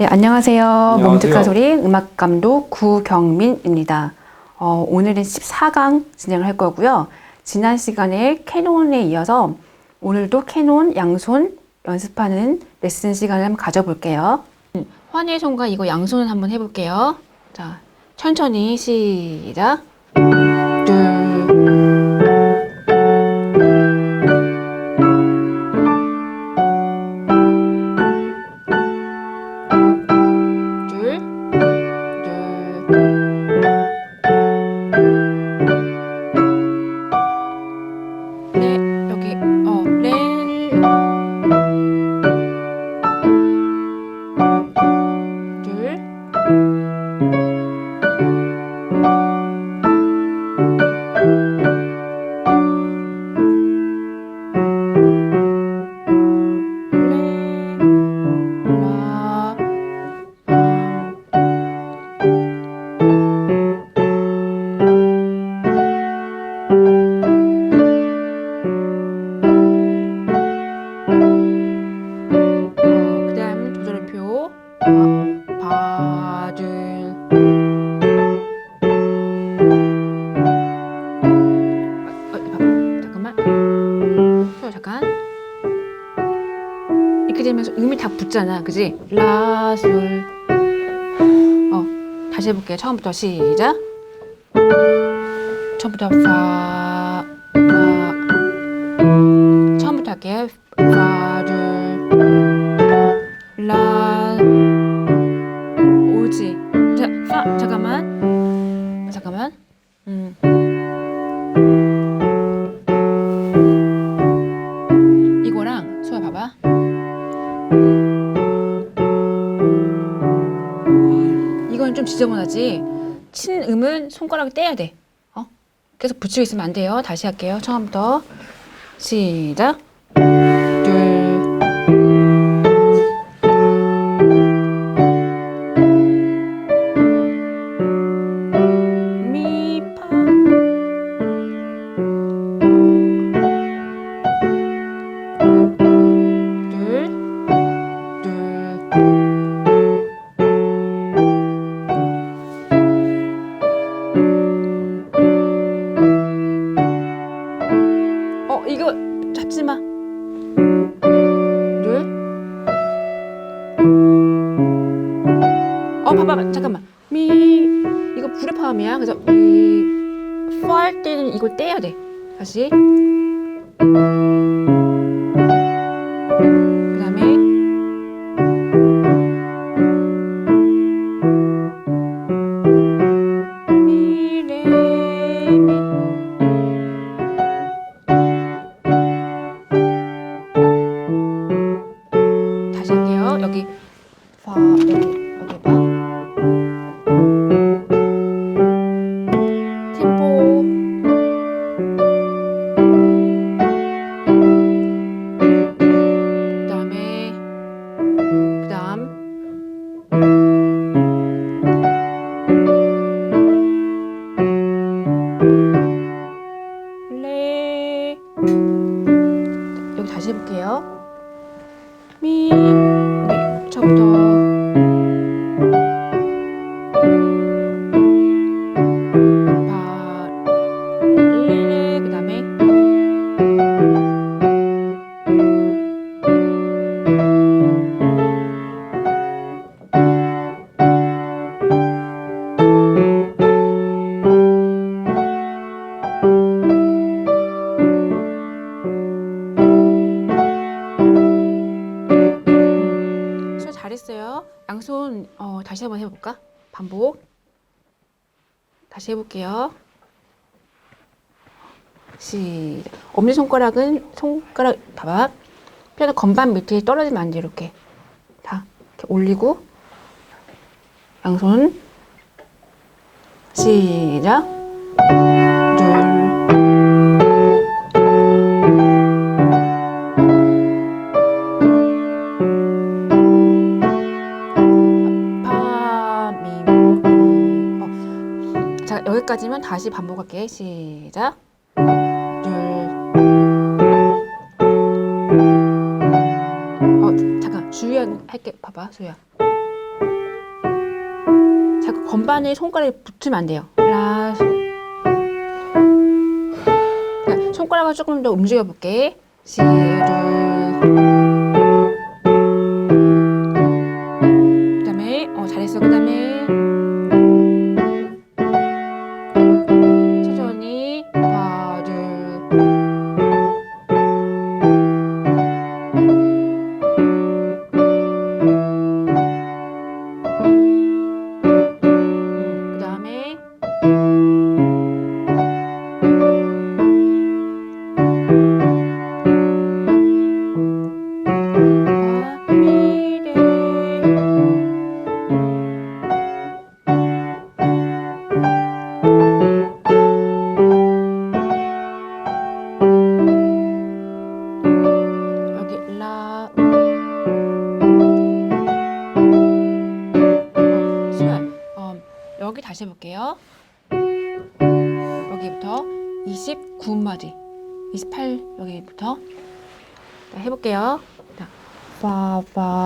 네, 안녕하세요. 안녕하세요. 몸특한 소리 음악 감독 구경민입니다. 어, 오늘은 14강 진행을 할 거고요. 지난 시간에 캐논에 이어서 오늘도 캐논 양손 연습하는 레슨 시간을 한번 가져볼게요. 음, 환희의 손과 이거 양손을 한번 해볼게요. 자, 천천히 시작. 해볼게요 처음부터 시작. 처음부터 파, 파. 처음부터 할게요. 파들 라 오지. 자, 파. 잠깐만. 잠깐만. 음. 지저분하지? 친 음은 손가락에 떼야 돼. 어? 계속 붙이고 있으면 안 돼요. 다시 할게요. 처음부터. 시작. 둘. 둘, 둘. 해볼게요. 시작. 엄지 손가락은 손가락 봐봐. 피아노 건반 밑에 떨어지면 안 돼. 이렇게 다 이렇게 올리고 양손 시작. 다시 반복할게. 시작. 둘. 어, 잠깐. 주의한 할게. 봐봐, 소야. 건반에 손가락이 붙으면 안 돼요. 라. 자, 손가락을 조금 더 움직여 볼게. 시, 둘.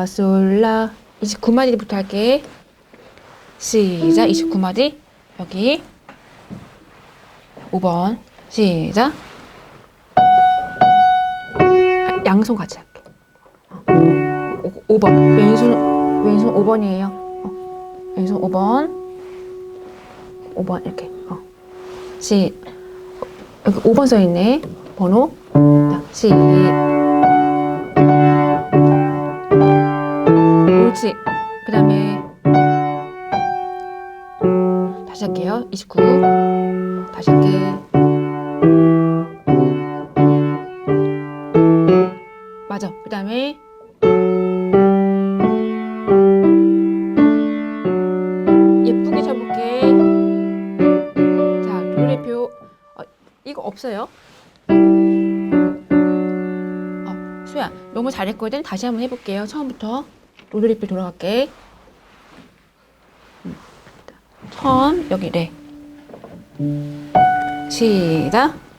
파파솔라 29마디부터 할게 시작 29마디 여기 5번 시작 아, 양손 같이 할게. 어, 오, 5번. 왼손, 왼손 5번이에요. 어, 왼손 5번. 5번, 이렇게. 어. 시, 어, 여기 5번 써있네. 번호. 자, 시. 그 다음에. 다시 할게요. 29. 다시 할게. 맞아. 그 다음에 예쁘게 쳐볼게. 자, 노래표 어, 이거 없어요. 어, 수야, 너무 잘했거든. 다시 한번 해볼게요. 처음부터 노래표 돌아갈게. 음, 처음 여기 레. 시작.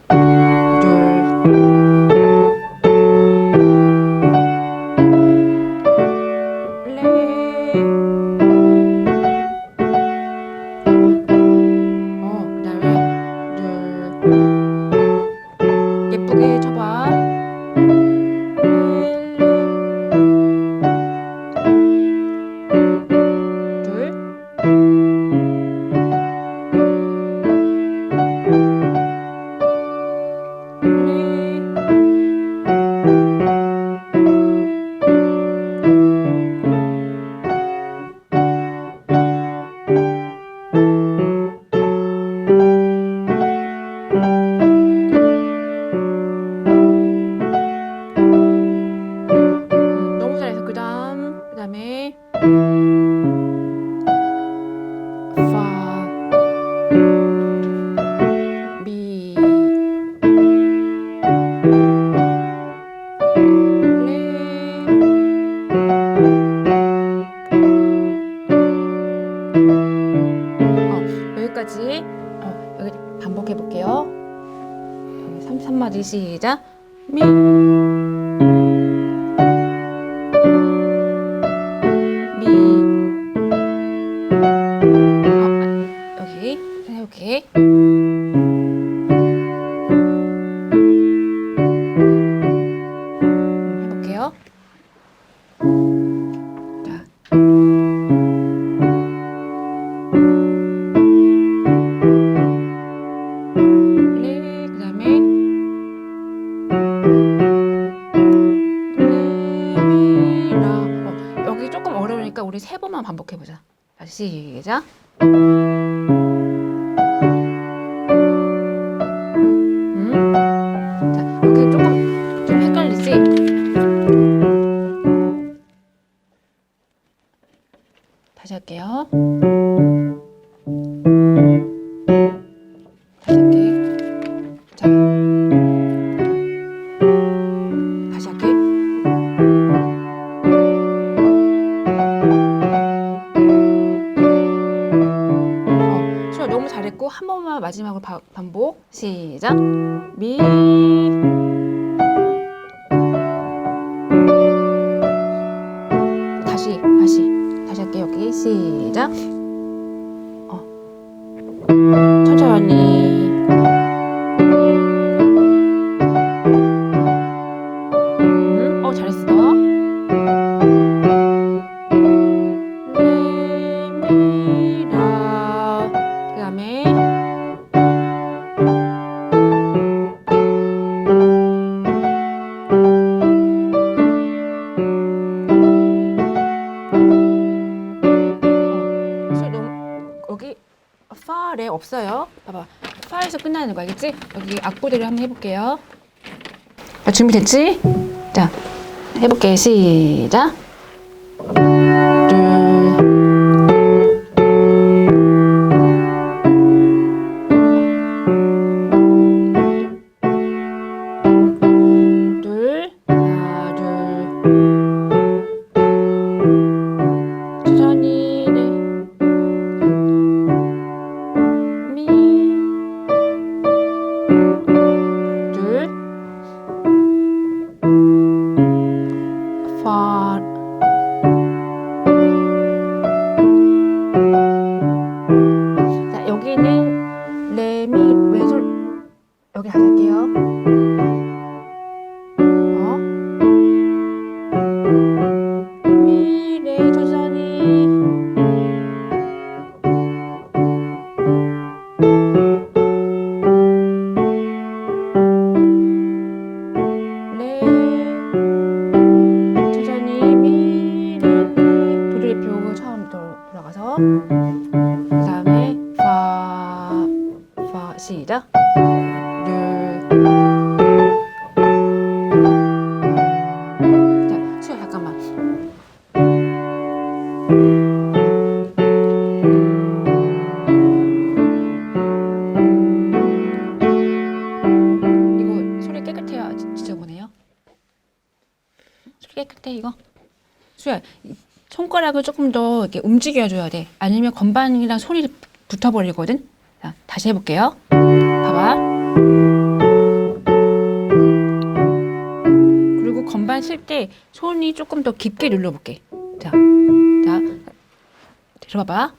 3, 3마디 시작. 미. 미. 번만 반복해 보자. 다시 시작. 잘했고 한 번만 마지막으로 바- 반복. 시작. 미. 다시 다시 다시 할게 여기 시작 없어요. 봐봐. 파에서 끝나는 거 알겠지? 여기 악보대로 한번 해볼게요. 아, 준비됐지? 자, 해볼게. 시작. 돌아 조금 더 이렇게 움직여줘야 돼. 아니면 건반이랑 손이 붙어버리거든. 자, 다시 해볼게요. 봐봐. 그리고 건반 쓸 때 손이 조금 더 깊게 눌러볼게. 자, 자, 들어봐봐.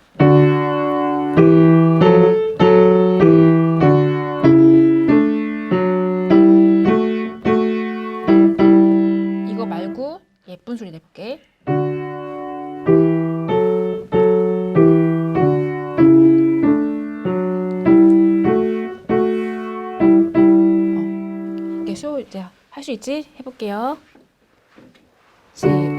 이거 말고 예쁜 소리 내볼게. 할 수 있지? 해볼게요. 시, 둘,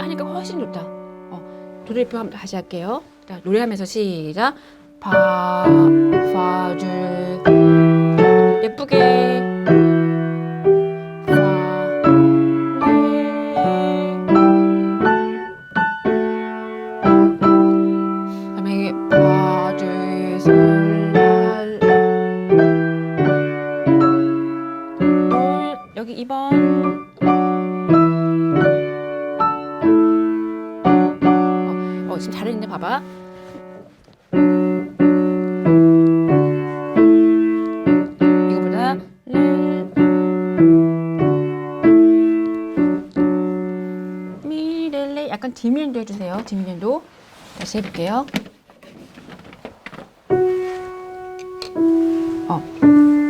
하니까 훨씬 좋다. 어, 노래표 한번 다시 할게요. 자, 노래하면서 시작. 파, 파, 줄. 예쁘게. 해주세요. 뒷면도 다시 해볼게요. 어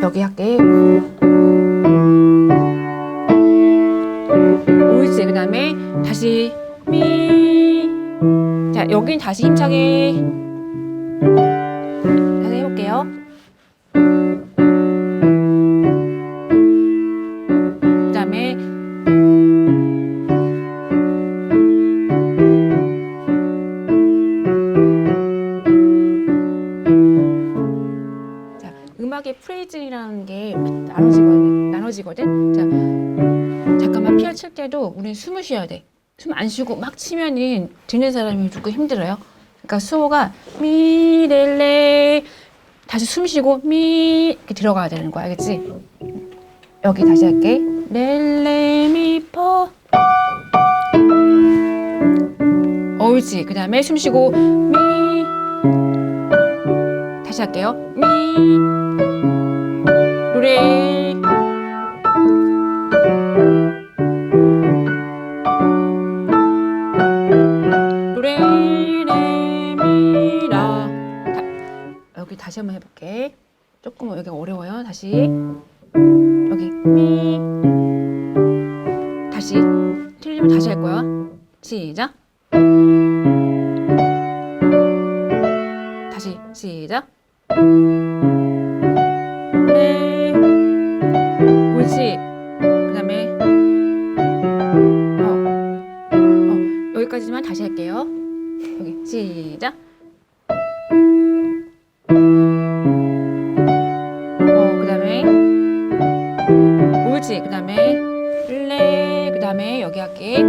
여기 할게. 옳지 그 다음에 다시 미. 자 여긴 다시 힘차게 음악의 프레이즈라는 게 나눠지거든. 나눠지거든. 자, 잠깐만 피아노 칠 때도 우리는 숨을 쉬어야 돼. 숨 안 쉬고 막 치면은 듣는 사람이 조금 힘들어요. 그러니까 수호가 미렐레 다시 숨 쉬고 미 이렇게 들어가야 되는 거야, 알겠지? 여기 다시 할게. 렐레미퍼 옳지. 그 다음에 숨 쉬고 미 다시 할게요. 미 노래 노래 레미라 여기 다시 한번 해볼게. 조금 여기 어려워요. 다시 여기 미 다시 틀리면 다시 할 거야. 시작. 다시 시작. 여기까지만 다시 할게요. 여기 시작. 어 그다음에 옳지. 그다음에 레 그다음에 여기 할게.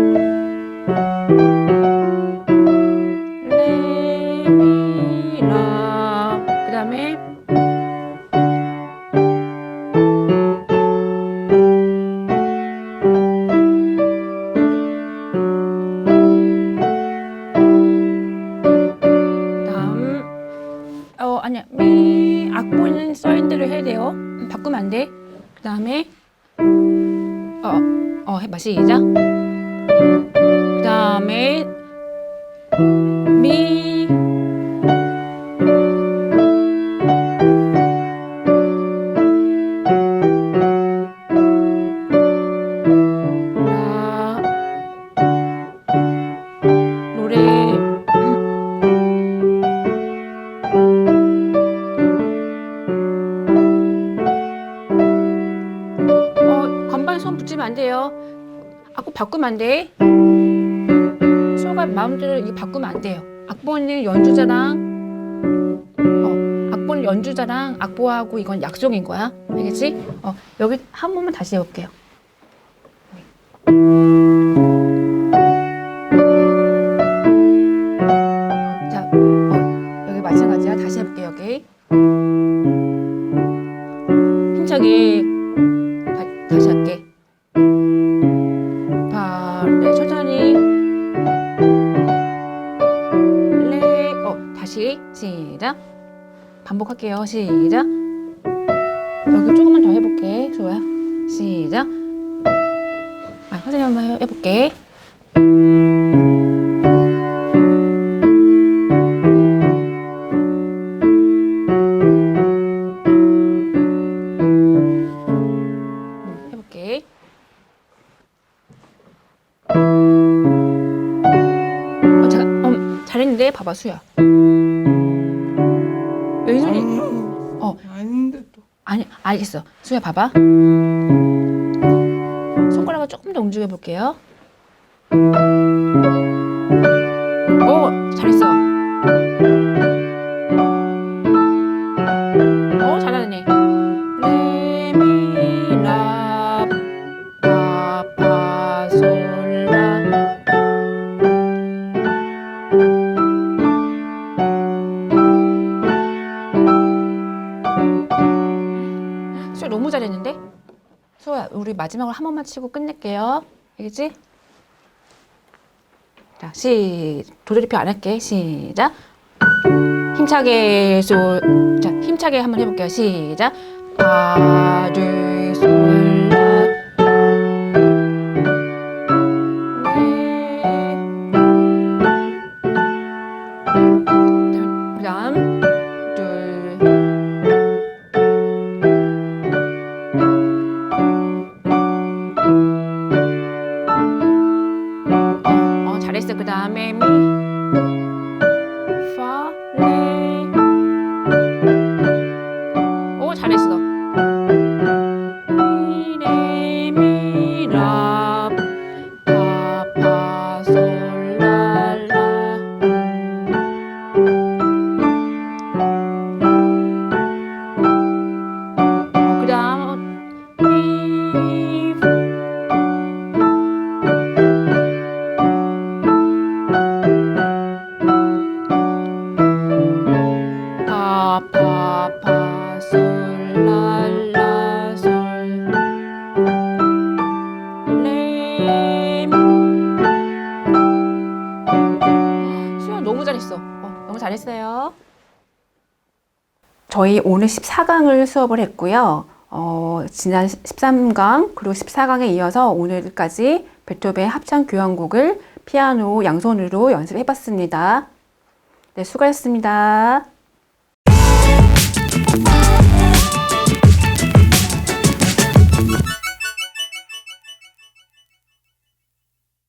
연주자랑 악보하고 이건 약속인 거야 알겠지? 어 여기 한 번만 다시 해볼게요 봐봐 수야. 왼손이 어. 아닌데 또. 아니 알겠어. 수야 봐봐. 손가락을 조금 더 움직여 볼게요. 오 잘했어. 우리 마지막으로 한 번만 치고 끝낼게요. 알겠지? 자, 시 도돌이표 안 할게. 시작. 힘차게 솔. 자, 힘차게 한번 해볼게요. 시작. 파둘 잘 잘했어요. 저희 오늘 14강을 수업을 했고요. 어, 지난 13강 그리고 14강에 이어서 오늘까지 베토벤 합창 교향곡을 피아노 양손으로 연습해 봤습니다. 네, 수고하셨습니다.